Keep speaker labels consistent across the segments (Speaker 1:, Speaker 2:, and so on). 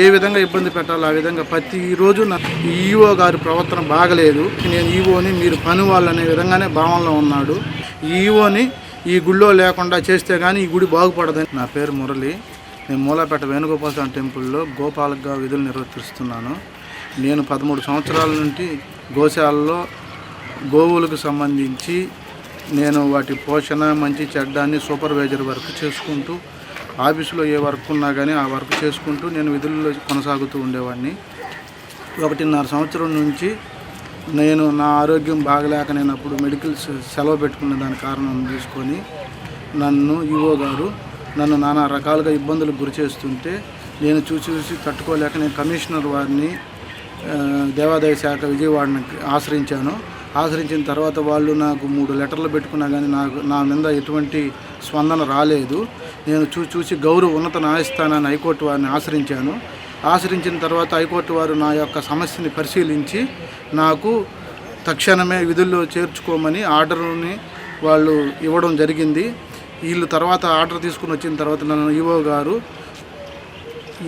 Speaker 1: ఏ విధంగా ఇబ్బంది పెట్టాలో ఆ విధంగా ప్రతిరోజు నా ఈఓ గారి ప్రవర్తన బాగలేదు. నేను ఈఓని మీరు పని వాళ్ళు అనే విధంగానే భావనలో ఉన్నాడు. ఈఓని ఈ గుళ్ళో లేకుండా చేస్తే కానీ ఈ గుడి బాగుపడదని నా పేరు మురళి. నేను మూలాపేట వేణుగోపాలస్వామి టెంపుల్లో గోపాలగా విధులు నిర్వర్తిస్తున్నాను. నేను పదమూడు సంవత్సరాల నుండి గోశాలలో గోవులకు సంబంధించి నేను వాటి పోషణ మంచి చెడ్డాన్ని సూపర్వైజర్ వర్క్ చేసుకుంటూ ఆఫీసులో ఏ వర్క్ ఉన్నా కానీ ఆ వర్క్ చేసుకుంటూ నేను విధుల్లో కొనసాగుతూ ఉండేవాడిని. ఒకటిన్నర సంవత్సరం నుంచి నేను నా ఆరోగ్యం బాగలేక నేను అప్పుడు మెడికల్ సెలవు పెట్టుకున్న దాని కారణం తీసుకొని నన్ను ఈఓ గారు నన్ను నానా రకాలుగా ఇబ్బందులకు గురి చేస్తుంటే నేను చూసి చూసి తట్టుకోలేక నేను కమిషనర్ వారిని దేవాదాయ శాఖ విజయవాడని ఆశ్రయించాను. ఆశ్రయించిన తర్వాత వాళ్ళు నాకు మూడు లెటర్లు పెట్టుకున్నా కానీ నాకు నా మీద ఎటువంటి స్పందన రాలేదు. నేను చూ చూసి గౌరవ ఉన్నత న్యాయస్థానాన్ని హైకోర్టు వారిని ఆశ్రయించాను. ఆశ్రయించిన తర్వాత హైకోర్టు వారు నా యొక్క సమస్యని పరిశీలించి నాకు తక్షణమే విధుల్లో చేర్చుకోమని ఆర్డర్ని వాళ్ళు ఇవ్వడం జరిగింది. వీళ్ళు తర్వాత ఆర్డర్ తీసుకుని వచ్చిన తర్వాత నన్ను ఈవో గారు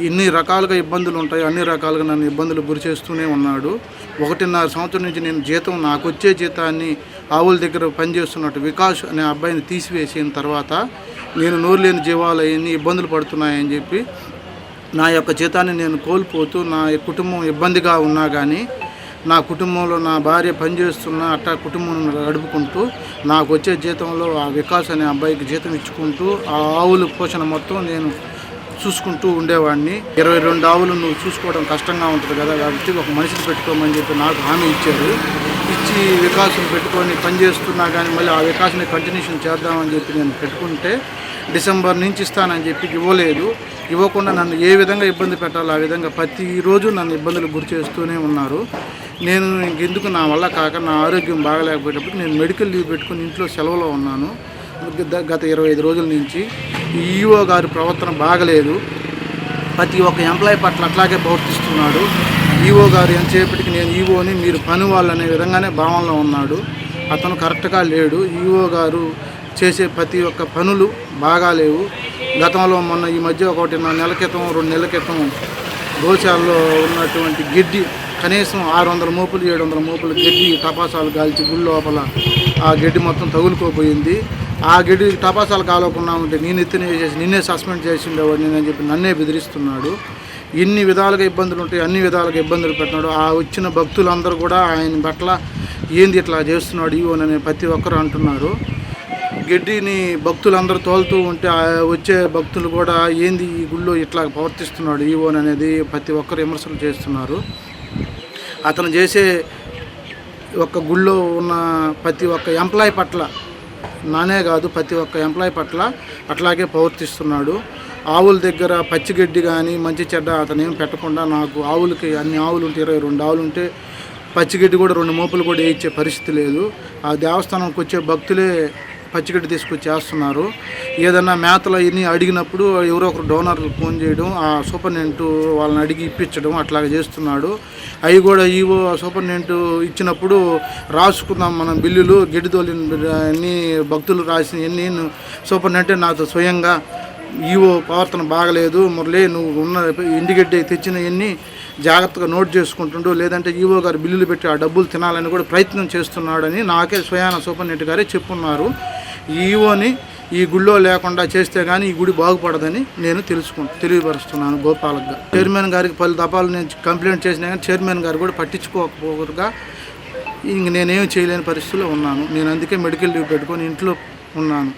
Speaker 1: ఎన్ని రకాలుగా ఇబ్బందులు ఉంటాయో అన్ని రకాలుగా నన్ను ఇబ్బందులు గురి చేస్తూనే ఉన్నాడు. ఒకటిన్నర సంవత్సరం నుంచి నేను జీతం నాకు వచ్చే జీతాన్ని ఆవుల దగ్గర పనిచేస్తున్నట్టు వికాస్ అనే అబ్బాయిని తీసివేసిన తర్వాత నేను నోరు లేని జీవాలయన్ని ఇబ్బందులు పడుతున్నాయని చెప్పి నా యొక్క జీతాన్ని నేను కోల్పోతూ నా కుటుంబం ఇబ్బందిగా ఉన్నా కానీ నా కుటుంబంలో నా భార్య పనిచేస్తున్న అట్టా కుటుంబం గడుపుకుంటూ నాకు వచ్చే జీతంలో ఆ వికాస్ అనే అబ్బాయికి జీతం ఇచ్చుకుంటూ ఆ ఆవుల పోషణ మొత్తం నేను చూసుకుంటూ ఉండేవాడిని. ఇరవై రెండు ఆవులు నువ్వు చూసుకోవడం కష్టంగా ఉంటుంది కదా కాబట్టి ఒక మనిషిని పెట్టుకోమని చెప్పి నాకు హామీ ఇచ్చారు. మంచి వికాసం పెట్టుకొని పని చేస్తున్నా కానీ మళ్ళీ ఆ వికాసాన్ని కంటిన్యూషన్ చేద్దామని చెప్పి నేను పెట్టుకుంటే డిసెంబర్ నుంచి ఇస్తానని చెప్పి ఇవ్వలేదు. ఇవ్వకుండా నన్ను ఏ విధంగా ఇబ్బంది పెట్టాలో ఆ విధంగా ప్రతిరోజు నన్ను ఇబ్బందులు గురి చేస్తూనే ఉన్నారు. నేను ఇంకెందుకు నా వల్ల కాక నా ఆరోగ్యం బాగలేకపోయేటప్పుడు నేను మెడికల్ లీవ్ పెట్టుకుని ఇంట్లో సెలవులో ఉన్నాను. గత- ఇరవై ఐదు రోజుల నుంచి ఈఓ గారి ప్రవర్తన బాగలేదు. ప్రతి ఒక్క ఎంప్లాయీ పట్ల అట్లాగే ప్రవర్తిస్తున్నాడు. ఈఓ గారు ఎంతసేపటికి నేను ఈఓని మీరు పని వాళ్ళు అనే విధంగానే భావనలో ఉన్నాడు. అతను కరెక్ట్గా లేడు. ఈఓ గారు చేసే ప్రతి ఒక్క పనులు బాగాలేవు గతంలో మొన్న ఈ మధ్య ఒకటి నా నెల క్రితం రెండు నెలల క్రితం గోశాలలో ఉన్నటువంటి గిడ్డి కనీసం ఆరు వందల మోపులు ఏడు వందల మోపులు గడ్డి టపాసాలు కాల్చి గుడి లోపల ఆ గడ్డి మొత్తం తగులుకోపోయింది ఆ గడ్డి టపాసాలు కాలకుండా ఉంటే నేను ఎత్తిన చేసి నిన్నే సస్పెండ్ చేసిండేవాడు ఉండేవాడిని అని చెప్పి నన్నే బెదిరిస్తున్నాడు. ఎన్ని విధాలుగా ఇబ్బందులు ఉంటాయి అన్ని విధాలుగా ఇబ్బందులు పెట్టినాడు ఆ వచ్చిన భక్తులందరూ కూడా ఆయన పట్ల ఏంది ఇట్లా చేస్తున్నాడు ఈవోనని ప్రతి ఒక్కరు అంటున్నారు. గడ్డిని భక్తులందరూ తోలుతూ ఉంటే ఆ వచ్చే భక్తులు కూడా ఏంది ఈ గుళ్ళో ఇట్లా ప్రవర్తిస్తున్నాడు ఈవోన్ అనేది ప్రతి ఒక్కరు విమర్శలు చేస్తున్నారు. అతను చేసే ఒక గుళ్ళో ఉన్న ప్రతి ఒక్క ఎంప్లాయ్ పట్ల నానే కాదు ప్రతి ఒక్క ఎంప్లాయ్ పట్ల అట్లాగే ప్రవర్తిస్తున్నాడు. ఆవుల దగ్గర పచ్చిగడ్డి కానీ మంచి చెడ్డ అతను ఏం పెట్టకుండా నాకు ఆవులకి అన్ని ఆవులు ఉంటే ఇరవై రెండు ఆవులు ఉంటే పచ్చిగడ్డి కూడా రెండు మోపులు కూడా వేయించే పరిస్థితి లేదు. ఆ దేవస్థానంకి వచ్చే భక్తులే పచ్చిగడ్డి తీసుకొచ్చి చేస్తున్నారు ఏదన్నా మేతలు అవన్నీ అడిగినప్పుడు ఎవరో ఒకరు డోనర్లు ఫోన్ చేయడం ఆ సూపర్నెంటు వాళ్ళని అడిగి ఇప్పించడం అట్లాగే చేస్తున్నాడు. అవి కూడా ఈవో సూపర్నెంటు ఇచ్చినప్పుడు రాసుకున్నాం మనం బిల్లులు గడ్డి తోలిన అన్ని భక్తులు రాసిన ఎన్ని సూపర్నెంటే నాతో స్వయంగా ఈవో ప్రవర్తన బాగలేదు. మురళి నువ్వు ఉన్న ఇంటిగడ్డి తెచ్చినవన్నీ జాగ్రత్తగా నోట్ చేసుకుంటుండు. లేదంటే ఈవో గారు బిల్లులు పెట్టి ఆ డబ్బులు తినాలని కూడా ప్రయత్నం చేస్తున్నాడని నాకే స్వయాన సూపర్నెంట్ గారే చెప్పున్నారు. ఈవోని ఈ గుళ్ళో లేకుండా చేస్తే కానీ ఈ గుడి బాగుపడదని నేను తెలుసుకు తెలియపరుస్తున్నాను గోపాలక్గా చైర్మన్ గారికి పలు దఫాలు నేను కంప్లైంట్ చేసినా కానీ చైర్మన్ గారు కూడా పట్టించుకోకపోగా ఇంక నేనేం చేయలేని పరిస్థితిలో ఉన్నాను. నేను అందుకే మెడికల్ లీవ్ పెట్టుకొని ఇంట్లో ఉన్నాను.